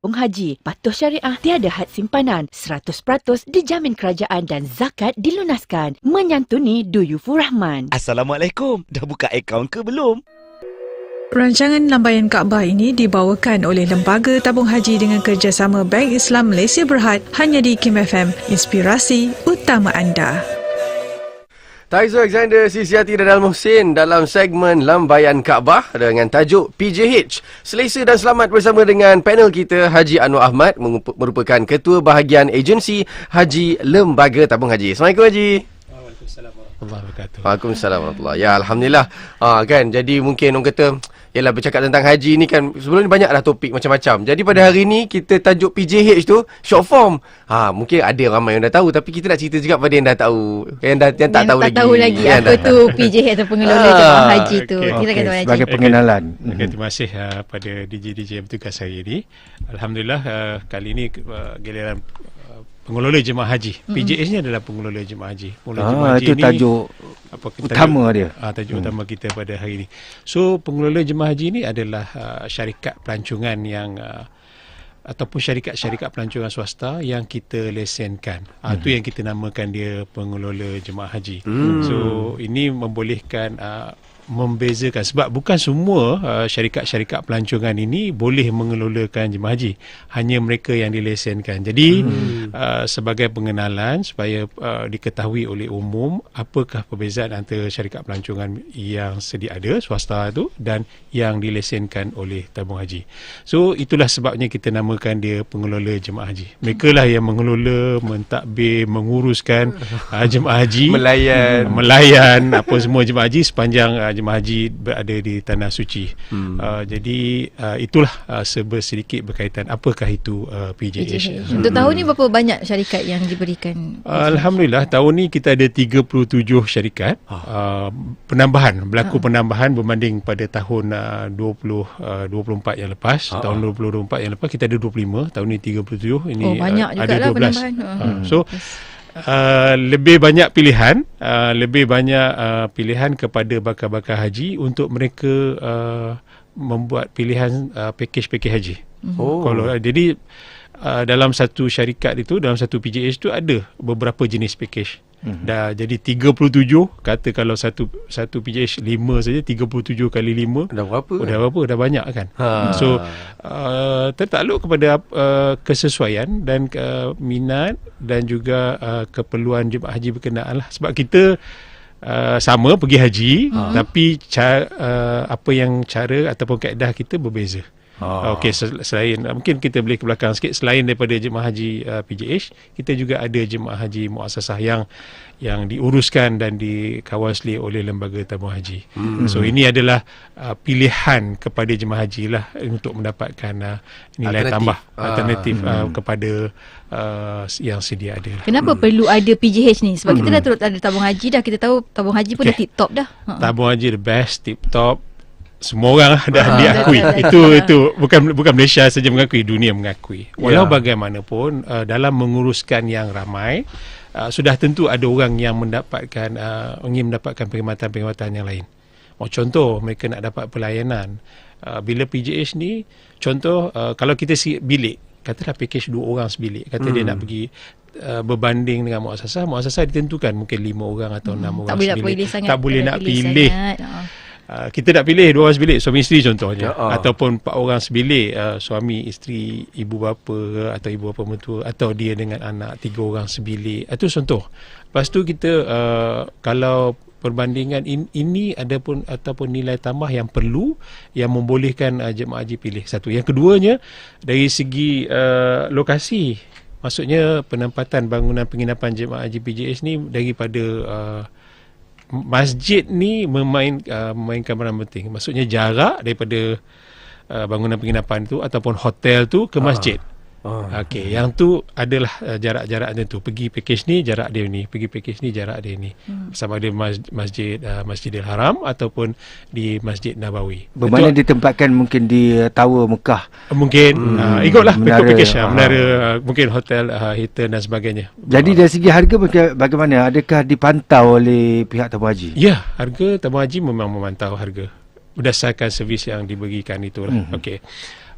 tabung haji. Patuh syariah tiada had simpanan. 100% dijamin kerajaan dan zakat dilunaskan. Menyantuni Duyufur Rahman. Assalamualaikum. Dah buka akaun ke belum? Rancangan Lambaian Kaabah ini dibawakan oleh Lembaga Tabung Haji dengan kerjasama Bank Islam Malaysia Berhad hanya di Kim FM, inspirasi utama anda. Taizo Alexander, Sisiati dan Al Muhsin dalam segmen Lambaian Kaabah dengan tajuk PJH. Selesa dan selamat bersama dengan panel kita Haji Anwar Ahmad merupakan Ketua Bahagian Agensi Haji Lembaga Tabung Haji. Assalamualaikum Haji. Waalaikumsalam warahmatullahi wabarakatuh. Waalaikumsalam warahmatullahi Ya Alhamdulillah. Ha, kan, jadi mungkin orang kata Yalah bercakap tentang haji ni kan sebelum ni banyaklah topik macam-macam. Jadi pada hari ni kita tajuk PJH tu short form. Ha mungkin ada ramai yang dah tahu tapi kita nak cerita juga pada yang dah tahu. Yang dah yang tak yang tahu tak lagi. tahu lagi Yang apa dah tu PJH atau pengelola Ah, jemaah haji tu. Silakan Okey, Tuan Haji. sebagai pengenalan. Okay, terima kasih uh, pada DJ-DJ yang bertugas hari ini. Alhamdulillah uh, kali ini uh, giliran pengelola jemaah haji. PJH ni adalah pengelola jemaah haji. Pengelola jemaah Ah, haji itu ni tajuk apa utama dia. Ah, tajuk hmm. utama kita pada hari ini. So pengelola jemaah haji ini adalah uh, syarikat pelancongan yang uh, ataupun syarikat-syarikat pelancongan swasta yang kita lesenkan. Ah Hmm. tu yang kita namakan dia pengelola jemaah haji. Hmm. So ini membolehkan uh, membezakan sebab bukan semua uh, syarikat-syarikat pelancongan ini boleh mengelolakan jemaah haji. Hanya mereka yang dilesenkan. Jadi hmm. uh, sebagai pengenalan supaya uh, diketahui oleh umum apakah perbezaan antara syarikat pelancongan yang sedia ada swasta itu dan yang dilesenkan oleh tabung haji. So itulah sebabnya kita namakan dia pengelola jemaah haji. Mereka lah yang mengelola, mentadbir, menguruskan uh, jemaah haji, Melayan. Hmm, melayan apa semua jemaah haji sepanjang uh, jemaah haji berada di tanah suci. Hmm. Uh, jadi uh, itulah uh, serba sedikit berkaitan apakah itu uh, PJH. PJH. Untuk tahun ni berapa banyak syarikat yang diberikan? Uh, Alhamdulillah tahun ni kita ada 37 syarikat uh, penambahan berlaku penambahan berbanding pada tahun uh, 20 uh, 24 yang lepas Ah. tahun 2024 yang lepas kita ada 25 tahun ni 37 ini Oh, banyak uh, ada 12 penambahan. uh, Hmm. so Uh, lebih banyak pilihan uh, lebih banyak uh, pilihan kepada bakal-bakal haji untuk mereka uh, membuat pilihan uh, package-package haji. Oh. Kalau jadi uh, dalam satu syarikat itu dalam satu PJH itu ada beberapa jenis package. Mm-hmm. Dah jadi 37 kata kalau satu satu PJH 5 saja 37 kali 5 Dah berapa? Oh, dah berapa? Dah banyak kan? Ha. So, uh, tertakluk kepada uh, kesesuaian dan uh, minat dan juga uh, keperluan jemaah haji berkenaan lah. Sebab kita uh, sama pergi haji, Ha. tapi cara, uh, apa yang cara ataupun kaedah kita berbeza. Ah. Uh, Okey, sel- selain uh, mungkin kita boleh ke belakang sikit selain daripada jemaah haji uh, PJH, kita juga ada jemaah haji muassasah yang yang diuruskan dan dikawasli oleh lembaga tabung haji. Hmm. So ini adalah uh, pilihan kepada jemaah haji lah untuk mendapatkan uh, nilai Alternatif. tambah Ah. alternatif uh, kepada uh, yang sedia ada. lah. Kenapa perlu ada PJH ni? Sebab kita dah turut ada tabung haji dah. Kita tahu tabung haji pun Okey. dah tip top dah. Ha. Tabung haji the best, tip top. Semua orang lah dah Ah. diakui. Itu itu bukan bukan Malaysia saja mengakui, dunia mengakui. Walau Ya. bagaimanapun uh, dalam menguruskan yang ramai uh, sudah tentu ada orang yang mendapatkan uh, ingin mendapatkan perkhidmatan-perkhidmatan yang lain. Oh, contoh mereka nak dapat pelayanan. Uh, bila PJH ni contoh uh, kalau kita si bilik katalah package dua orang sebilik kata hmm. dia nak pergi uh, berbanding dengan muasasah muasasah ditentukan mungkin lima orang atau enam Hmm, orang tak boleh nak pilih sangat. tak boleh nak pilih sangat. Uh, kita nak pilih dua orang sebilik suami isteri contohnya. Ya, ah. ataupun empat orang sebilik uh, suami isteri ibu bapa atau ibu bapa mertua atau dia dengan anak tiga orang sebilik. Itu contoh. Lepas tu kita uh, kalau perbandingan in, ini ada pun ataupun nilai tambah yang perlu yang membolehkan uh, jemaah haji pilih. Satu. Yang keduanya dari segi uh, lokasi. Maksudnya penempatan bangunan penginapan jemaah haji PJS ni daripada uh, masjid ni memain uh, memainkan peranan penting. Maksudnya jarak daripada uh, bangunan penginapan tu ataupun hotel tu ke masjid. Ah. Okey, yang tu adalah uh, jarak-jarak tertentu. Pergi package ni jarak dia ni, pergi package ni jarak dia ni. Hmm. Sama ada mas- masjid uh, Masjidil Haram ataupun di Masjid Nabawi. Bermakna Itu- ditempatkan mungkin di uh, Tower Mekah. mungkin hmm. uh, ikutlah Menara, package uh, menara uh, mungkin hotel uh, Hilton dan sebagainya. Jadi dari segi harga baga- bagaimana? Adakah dipantau oleh pihak tabung haji? Ya, harga tabung haji memang memantau harga berdasarkan servis yang diberikan itulah. Mm-hmm. Okey.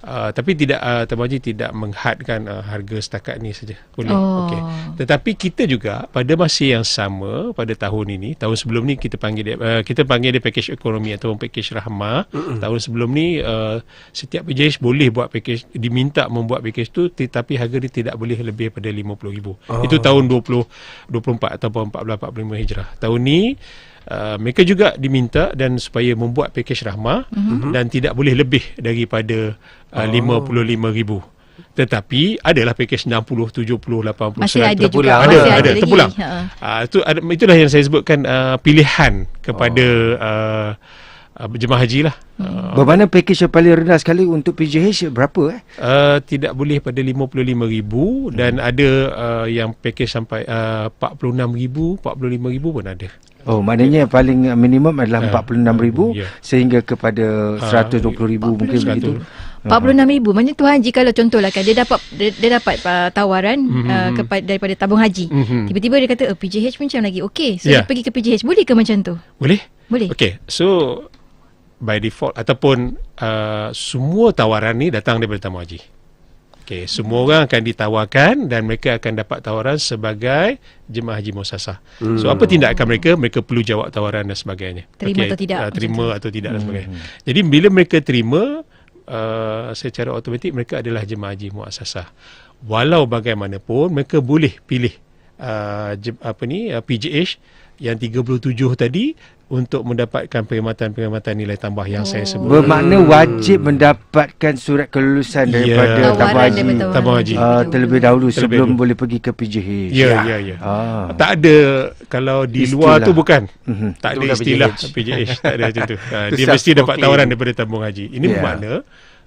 Uh, tapi tidak uh, Tabung Haji tidak menghadkan uh, harga setakat ni saja. Boleh. Oh. Okey. Tetapi kita juga pada masa yang sama pada tahun ini, tahun sebelum ni kita panggil dia uh, kita panggil dia package ekonomi ataupun package rahmah. Mm-hmm. Tahun sebelum ni uh, setiap PJH boleh buat package diminta membuat package tu tetapi harga dia tidak boleh lebih pada 50,000. Oh. Itu tahun 20 24 ataupun 14 45 Hijrah. Tahun ni Uh, mereka juga diminta dan supaya membuat package rahmah mm-hmm. dan tidak boleh lebih daripada uh, oh. 55,000 tetapi adalah package 60 70 80 Masih 100 ada juga. terpulang. ada Masih ada, ada lagi. terpulang Ha. uh, itu ada, itulah yang saya sebutkan uh, pilihan kepada uh, uh, jemaah haji lah uh, Bermana package yang paling rendah sekali untuk PJH berapa eh? Uh, tidak boleh pada 55,000 dan ada uh, yang package sampai uh, 46,000, 45,000 pun ada. Oh, maknanya yang paling minimum adalah Ah, 46,000 ya. sehingga kepada Ah, 120,000 mungkin 100. begitu. 46,000 Maknanya Tuan Haji kalau contohlah kan dia dapat dia, dia dapat uh, tawaran Mhm. mm-hmm. uh, kepada daripada tabung haji. Mhm. Mm-hmm. Tiba-tiba dia kata oh, PJH macam lagi okey. So Ya. dia pergi ke PJH boleh ke macam tu? Boleh? Boleh. Okey, so by default ataupun uh, semua tawaran ni datang daripada tamu haji. Okey, semua orang akan ditawarkan dan mereka akan dapat tawaran sebagai jemaah haji muasasah. Hmm. So apa tindakan mereka? Mereka perlu jawab tawaran dan sebagainya. Terima atau tidak, Uh, terima atau tidak dan sebagainya. Jadi bila mereka terima uh, secara automatik mereka adalah jemaah haji muasasah. Walau bagaimanapun mereka boleh pilih uh, jem, apa ni uh, PJH yang 37 tadi untuk mendapatkan perkhidmatan-perkhidmatan nilai tambah yang oh. saya sebut. Bermakna wajib mendapatkan surat kelulusan Ya. daripada tabung haji. Tabung haji. Uh, terlebih dahulu Terlebih sebelum dahulu. boleh pergi ke PJH. Ya, ya, ya. Ah. Tak ada kalau di luar Istilah. tu bukan. Mhm. Tak ada istilah PJH. PJH, tak ada macam tu. Itu dia mesti dapat tawaran daripada tabung haji. Ini Ya. bermakna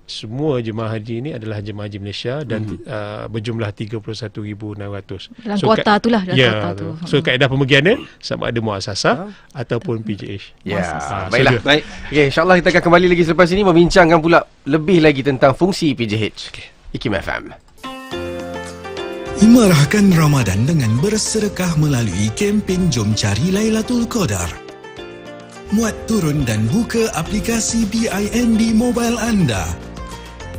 semua jemaah haji ini adalah jemaah haji Malaysia dan Mhm. uh, berjumlah 31,600. Dalam kuota tu lah, dalam ya, kuota tu. So kaedah pembagiannya sama ada muasasah ataupun PJH. Ya, Ah, baiklah. so dia- Baik. Okey, insyaAllah kita akan kembali lagi selepas ini membincangkan pula lebih lagi tentang fungsi PJH. Okay. IKIM FM. Imarahkan Ramadan dengan bersedekah melalui kempen Jom Cari Lailatul Qadar. Muat turun dan buka aplikasi BIN di mobile anda.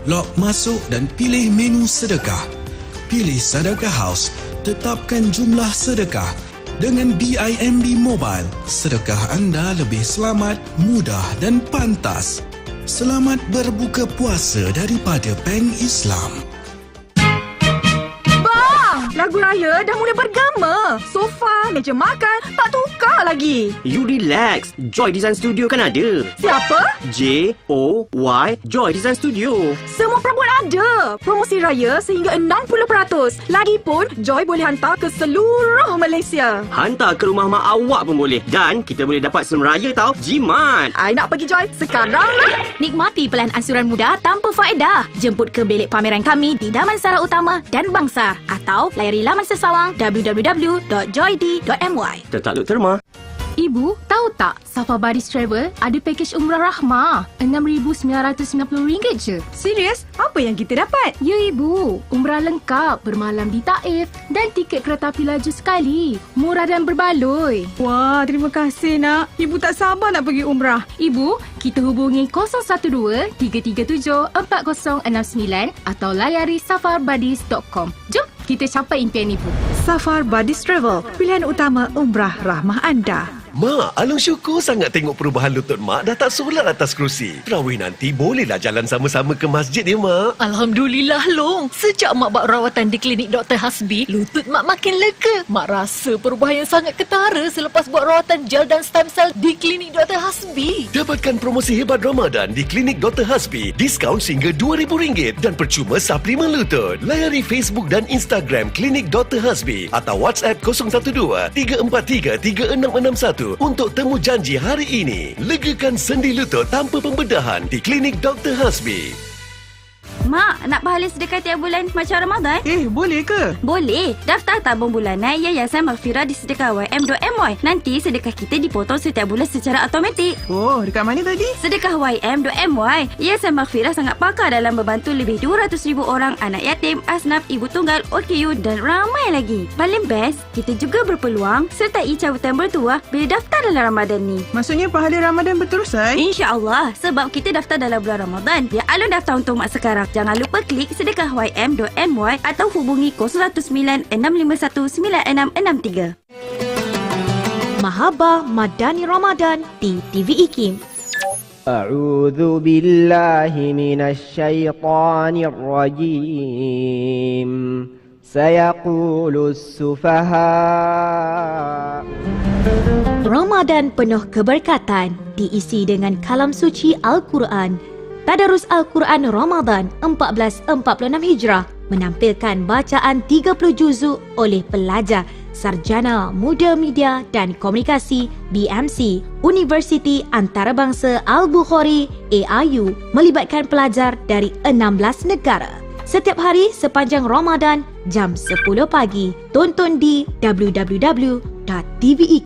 Log masuk dan pilih menu sedekah. Pilih Sedekah House. Tetapkan jumlah sedekah. Dengan BIMB Mobile, sedekah anda lebih selamat, mudah dan pantas. Selamat berbuka puasa daripada Bank Islam. Lagu raya dah mula bergema. Sofa, meja makan, tak tukar lagi. You relax. Joy Design Studio kan ada. Siapa? J O Y Joy Design Studio. Semua perabot ada. Promosi raya sehingga 60%. Lagipun, Joy boleh hantar ke seluruh Malaysia. Hantar ke rumah mak awak pun boleh. Dan kita boleh dapat semraya tau. Jimat. I nak pergi Joy sekarang lah. Nikmati pelan ansuran muda tanpa faedah. Jemput ke bilik pameran kami di Damansara Utama dan Bangsar atau layari laman sesawang www.joyd.my. Tertakluk terma. Ibu, tahu tak Safa Baris Travel ada pakej umrah rahmah RM6,990 je. Serius? Apa yang kita dapat? Ya ibu, umrah lengkap bermalam di Taif dan tiket kereta api laju sekali. Murah dan berbaloi. Wah, terima kasih nak. Ibu tak sabar nak pergi umrah. Ibu, kita hubungi 012-337-4069 atau layari safarbuddies.com. Jom kita capai impian ibu. Safar Buddies Travel, pilihan utama umrah rahmah anda. Mak, Alung syukur sangat tengok perubahan lutut Mak dah tak solat atas kerusi. Terawih nanti bolehlah jalan sama-sama ke masjid ya, Mak. Alhamdulillah, Long. Sejak Mak buat rawatan di klinik Dr. Hasbi, lutut Mak makin lega. Mak rasa perubahan yang sangat ketara selepas buat rawatan gel dan stem cell di klinik Dr. Hasbi. Dapatkan promosi hebat Ramadan di Klinik Dr. Hasbi. Diskaun hingga RM2,000 dan percuma suplemen lutut. Layari Facebook dan Instagram Klinik Dr. Hasbi atau WhatsApp 012 343 3661 untuk temu janji hari ini. Legakan sendi lutut tanpa pembedahan di Klinik Dr. Hasbi. Mak, nak pahala sedekah tiap bulan macam Ramadan? Eh, boleh ke? Boleh. Daftar tabung bulanan Yayasan Maghfirah di sedekah YM.MY. Nanti sedekah kita dipotong setiap bulan secara automatik. Oh, dekat mana tadi? Sedekah YM.MY. Yayasan Maghfirah sangat pakar dalam membantu lebih 200,000 orang anak yatim, asnaf, ibu tunggal, OKU dan ramai lagi. Paling best, kita juga berpeluang sertai cabutan bertuah bila daftar dalam Ramadan ni. Maksudnya pahala Ramadan berterusan? InsyaAllah. Sebab kita daftar dalam bulan Ramadan. Ya, alun daftar untuk mak sekarang. Jangan lupa klik sedekah ym.my atau hubungi 019 651 9663. Mahabah Madani Ramadan di TV IKIM. أعوذ بالله من الشيطان الرجيم سيقول السفهاء Ramadan penuh keberkatan diisi dengan kalam suci Al-Quran. Tadarus Al-Quran Ramadan 1446 Hijrah menampilkan bacaan 30 juzuk oleh pelajar Sarjana Muda Media dan Komunikasi BMC Universiti Antarabangsa Al-Bukhari AIU melibatkan pelajar dari 16 negara. Setiap hari sepanjang Ramadan jam 10 pagi. Tonton di www.tve